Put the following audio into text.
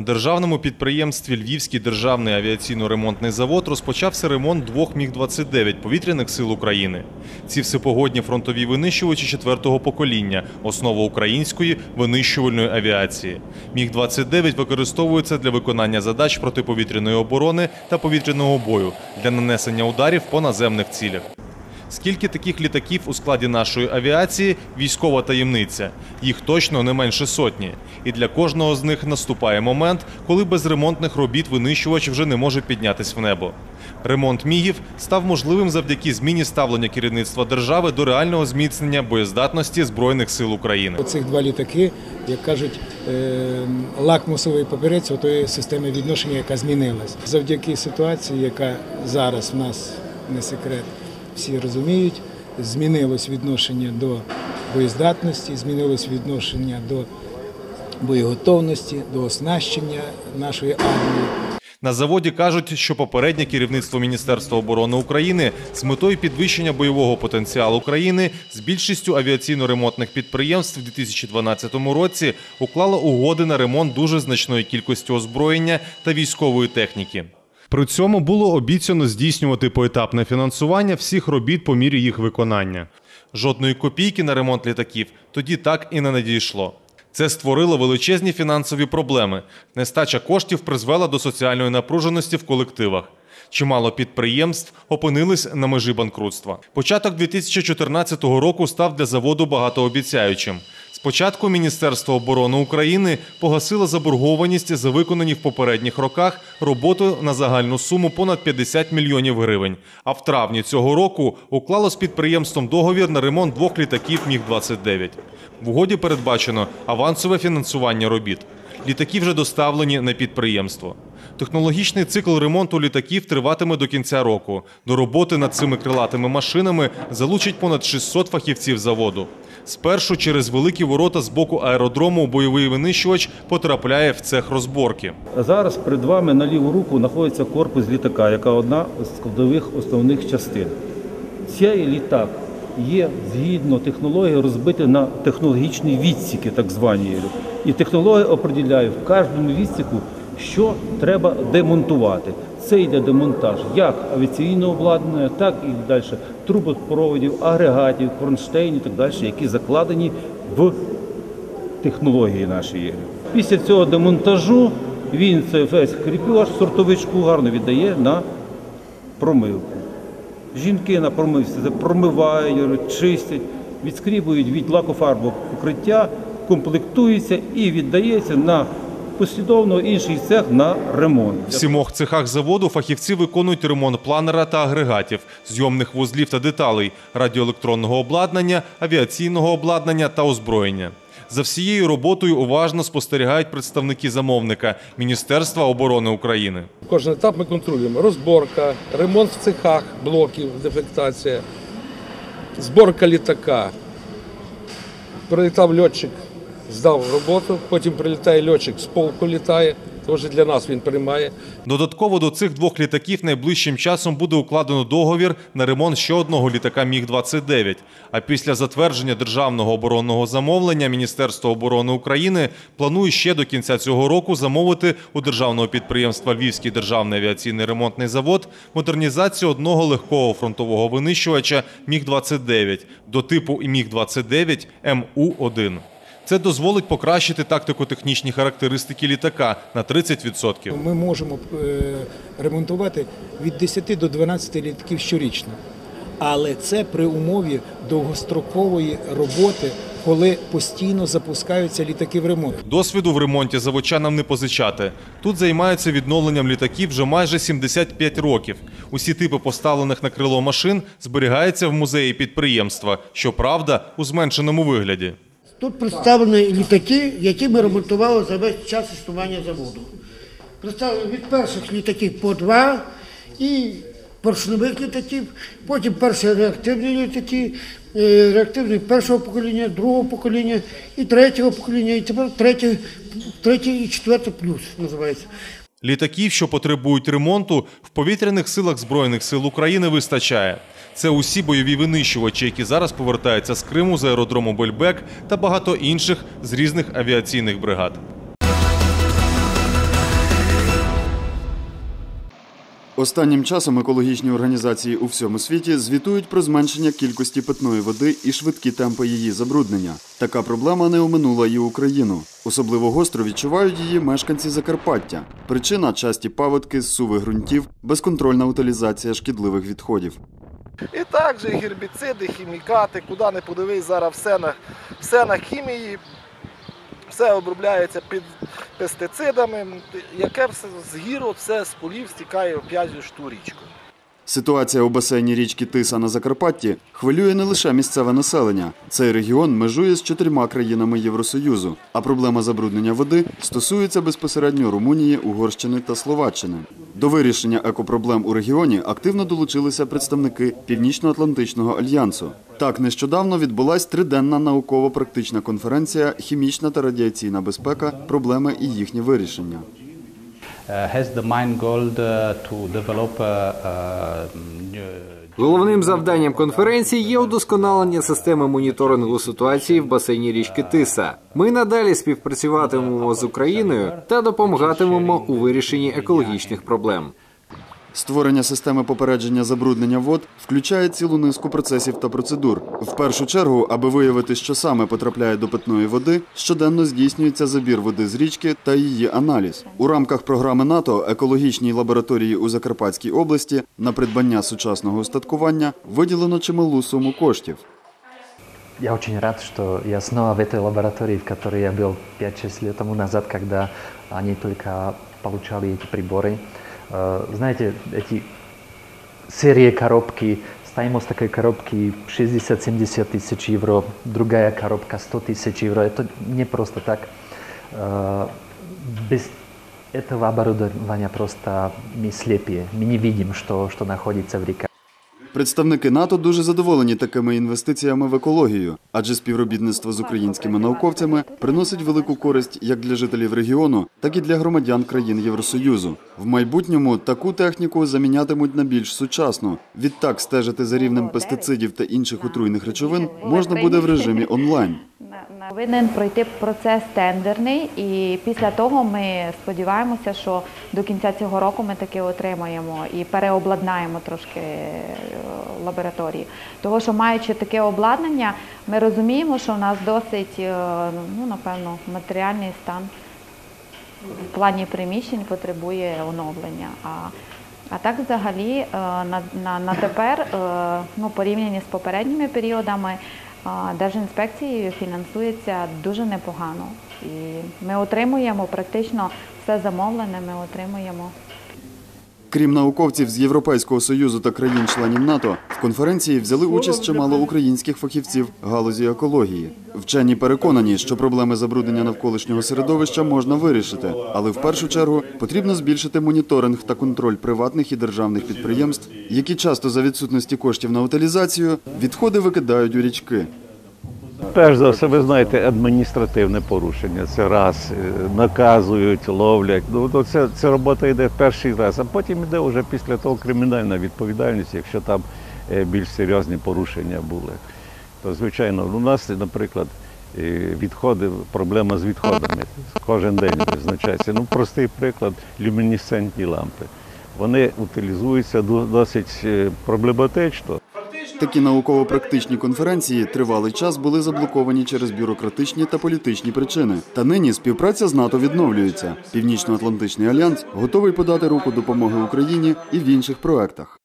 державному підприємстві Львівський державний авіаційно-ремонтний завод розпочався ремонт двох Міг-29 повітряних сил України. Ці всепогодні фронтові винищувачі четвертого покоління, основа української винищувальної авіації. Міг-29 використовується для виконання задач протиповітряної оборони та повітряного бою для нанесення ударів по наземних цілях. Скільки таких літаків у складі нашої авіації військова таємниця. Їх точно не менше сотні. І для кожного з них наступає момент, коли без ремонтних робіт винищувач вже не може піднятись в небо. Ремонт мігів став можливим завдяки зміні ставлення керівництва держави до реального зміцнення боєздатності збройних сил України. Оцих два літаки, як кажуть, е, лакмусовий папірець тої системи відношення, яка змінилась. Завдяки ситуації, яка зараз в нас не секрет, всі розуміють, змінилось відношення до боєздатності, змінилось відношення до боєготовності, до оснащення нашої армії. На заводі кажуть, що попереднє керівництво Міністерства оборони України з метою підвищення бойового потенціалу країни з більшістю авіаційно-ремонтних підприємств у 2012 році уклало угоди на ремонт дуже значної кількості озброєння та військової техніки. При цьому було обіцяно здійснювати поетапне фінансування всіх робіт по мірі їх виконання. Жодної копійки на ремонт літаків тоді так і не надійшло. Це створило величезні фінансові проблеми. Нестача коштів призвела до соціальної напруженості в колективах. Чимало підприємств опинились на межі банкрутства. Початок 2014 року став для заводу багатообіцяючим. Спочатку Міністерство оборони України погасило заборгованість за виконані в попередніх роках роботу на загальну суму понад 50 мільйонів гривень. А в травні цього року уклало з підприємством договір на ремонт двох літаків Міг-29. В угоді передбачено авансове фінансування робіт. Літаки вже доставлені на підприємство. Технологічний цикл ремонту літаків триватиме до кінця року. До роботи над цими крилатими машинами залучать понад 600 фахівців заводу. Спершу через великі ворота з боку аеродрому бойовий винищувач потрапляє в цех розборки. Зараз перед вами на ліву руку знаходиться корпус літака, яка одна з складових основних частин. Цей літак є згідно технології розбитий на технологічні відсіки, так звані. І технологія определяє в кожному відсіку, що треба демонтувати. Це йде демонтаж як авіаційного обладнання, так і далі трубопроводів, агрегатів, кронштейнів і так далі, які закладені в технології нашої. Після цього демонтажу він це весь кріпювач, сортовичку гарно віддає на промивку. Жінки на промивці промивають, чистять, відскрібують від лакофарбового покриття, комплектується і віддається на послідовно інший цех на ремонт. В сімох цехах заводу фахівці виконують ремонт планера та агрегатів, зйомних вузлів та деталей, радіоелектронного обладнання, авіаційного обладнання та озброєння. За всією роботою уважно спостерігають представники замовника Міністерства оборони України. Кожен етап ми контролюємо. Розборка, ремонт в цехах блоків, дефектація, зборка літака. Прилітав льотчик, здав роботу, потім прилітає льотчик, з полку літає, теж для нас він приймає. Додатково до цих двох літаків найближчим часом буде укладено договір на ремонт ще одного літака Міг-29. А після затвердження державного оборонного замовлення Міністерство оборони України планує ще до кінця цього року замовити у державного підприємства Львівський державний авіаційний ремонтний завод модернізацію одного легкого фронтового винищувача Міг-29 до типу Міг-29 МУ-1. Це дозволить покращити тактико-технічні характеристики літака на 30%. Ми можемо е, ремонтувати від 10 до 12 літаків щорічно. Але це при умові довгострокової роботи, коли постійно запускаються літаки в ремонт. Досвіду в ремонті заводчанам не позичати. Тут займаються відновленням літаків вже майже 75 років. Усі типи поставлених на крило машин зберігаються в музеї підприємства, щоправда, у зменшеному вигляді. Тут представлені літаки, які ми ремонтували за весь час існування заводу. Представлені від перших літаків по два і поршневих літаків, потім перші реактивні літаки, е, реактивні першого покоління, другого покоління і третього покоління, і тепер третє, третє і четверте плюс називається. Літаків, що потребують ремонту, в повітряних силах Збройних сил України вистачає. Це усі бойові винищувачі, які зараз повертаються з Криму з аеродрому Бельбек та багато інших з різних авіаційних бригад. Останнім часом екологічні організації у всьому світі звітують про зменшення кількості питної води і швидкі темпи її забруднення. Така проблема не оминула і Україну. Особливо гостро відчувають її мешканці Закарпаття. Причина часті паводки, зсуви ґрунтів, безконтрольна утилізація шкідливих відходів. І також гербіциди, хімікати, куди не подивись, зараз все на, все на хімії, все обробляється під пестицидами, яке все з гіру, все з полів стікає ж ту річку. Ситуація у басейні річки Тиса на Закарпатті хвилює не лише місцеве населення. Цей регіон межує з чотирма країнами Євросоюзу, а проблема забруднення води стосується безпосередньо Румунії, Угорщини та Словаччини. До вирішення екопроблем у регіоні активно долучилися представники Північно-Атлантичного альянсу. Так нещодавно відбулась триденна науково-практична конференція Хімічна та радіаційна безпека, проблеми і їхнє вирішення. Uh, has the main goal uh, to develop new- Головним завданням конференції є удосконалення системи моніторингу ситуації в басейні річки Тиса. Ми надалі співпрацюватимемо з Україною та допомагатимемо у вирішенні екологічних проблем. Створення системи попередження забруднення вод включає цілу низку процесів та процедур. В першу чергу, аби виявити, що саме потрапляє до питної води, щоденно здійснюється забір води з річки та її аналіз. У рамках програми НАТО екологічній лабораторії у Закарпатській області на придбання сучасного устаткування виділено чималу суму коштів. Я очень рад, что я снова в этой лаборатории, в которой я был 5-6 лет тому назад, когда они только получали эти приборы. Э, Знаете, эти серии коробки, стоимость такой коробки 60-70 тысяч евро, другая коробка 100 тысяч евро. Это не просто так. Э, Без этого оборудования просто мы слепые, мы не видим, что, что находится в реках. Представники НАТО дуже задоволені такими інвестиціями в екологію, адже співробітництво з українськими науковцями приносить велику користь як для жителів регіону, так і для громадян країн Євросоюзу. В майбутньому таку техніку замінятимуть на більш сучасну. Відтак стежити за рівнем пестицидів та інших отруйних речовин можна буде в режимі онлайн. Повинен пройти процес тендерний, і після того ми сподіваємося, що до кінця цього року ми таки отримаємо і переобладнаємо трошки е, лабораторії. Того, що маючи таке обладнання, ми розуміємо, що в нас досить, е, ну напевно, матеріальний стан в плані приміщень потребує оновлення. А, а так взагалі е, на, на, на тепер, ну, порівняно з попередніми періодами, Держінспекцією фінансується дуже непогано. І ми отримуємо практично все замовлене, ми отримуємо. Крім науковців з Європейського союзу та країн-членів НАТО, в конференції взяли участь чимало українських фахівців галузі екології. Вчені переконані, що проблеми забруднення навколишнього середовища можна вирішити, але в першу чергу потрібно збільшити моніторинг та контроль приватних і державних підприємств, які часто за відсутності коштів на утилізацію відходи викидають у річки. Перш за все, ви знаєте, адміністративне порушення. Це раз е, наказують, ловлять. Ну то це, це робота йде в перший раз, а потім йде вже після того кримінальна відповідальність, якщо там е, більш серйозні порушення були. То звичайно, у нас, наприклад, е, відходи, проблема з відходами кожен день визначається. Ну, простий приклад люмінесцентні лампи. Вони утилізуються досить проблематично. Такі науково-практичні конференції тривалий час були заблоковані через бюрократичні та політичні причини. Та нині співпраця з НАТО відновлюється. Північно-Атлантичний альянс готовий подати руку допомоги Україні і в інших проектах.